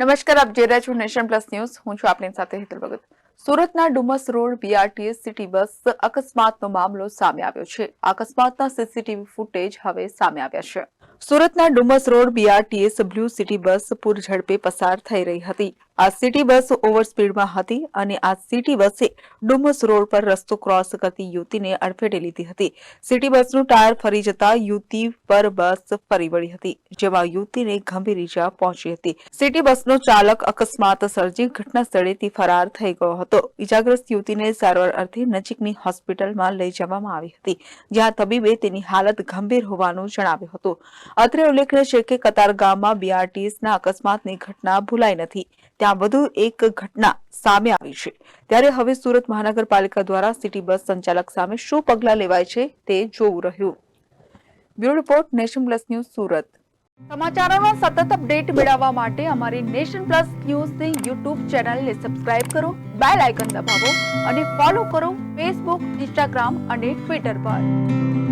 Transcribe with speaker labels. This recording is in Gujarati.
Speaker 1: નમસ્કાર, આપ જોઈ રહ્યા છો નેશન પ્લસ ન્યૂઝ. હું છું આપની સાથે હેતલ ભગત. સુરતના Dumas road BRTS city bus અકસ્માતનો મામલો સામે આવ્યો છે. અકસ્માતના સીસીટીવી ફૂટેજ હવે સામે આવ્યા છે. સુરતના Dumas road BRTS blue city bus પૂર ઝડપે પસાર થઈ રહી હતી. આ સિટી બસ ઓવર હતી અને આ સિટી બસે ડુમસ રોડ પર રસ્તો ક્રોસ કરતી યુવતીને અડફેટે લીધી હતી. સિટી બસનું ટાયર ફરી જતા યુવતી પર બસ ફરી વળી હતી, જેમાં યુવતીને ગંભીર ઈજા પહોંચી હતી. સિટી બસનો ચાલક અકસ્માત સર્જી ઘટના સ્થળેથી ફરાર થઈ ગયો હતો. ઈજાગ્રસ્ત યુવતીને સારવાર અર્થે નજીકની હોસ્પિટલમાં લઈ જવામાં આવી હતી, જ્યાં તબીબે તેની હાલત ગંભીર હોવાનું જણાવ્યું હતું. અત્રે ઉલ્લેખનીય છે કે કતારગામમાં બીઆરટીએસના અકસ્માતની ઘટના ભૂલાઈ નથી. ત્યાં વધુ એક ઘટના સામે આવી છે. ત્યારે હવે સુરત મહાનગરપાલિકા દ્વારા સિટી બસ સંચાલક સામે શું પગલાં લેવાય છે તે જોવું રહ્યું. Bureau report Nation Plus News Surat. સમાચારોનો સતત અપડેટ મેળવવા માટે અમારી નેશન પ્લસ ન્યૂઝની યુટ્યુબ ચેનલને સબસ્ક્રાઇબ કરો, બેલ આઇકન દબાવો અને ફોલો કરો ફેસબુક, ઇન્સ્ટાગ્રામ અને ટ્વિટર પર.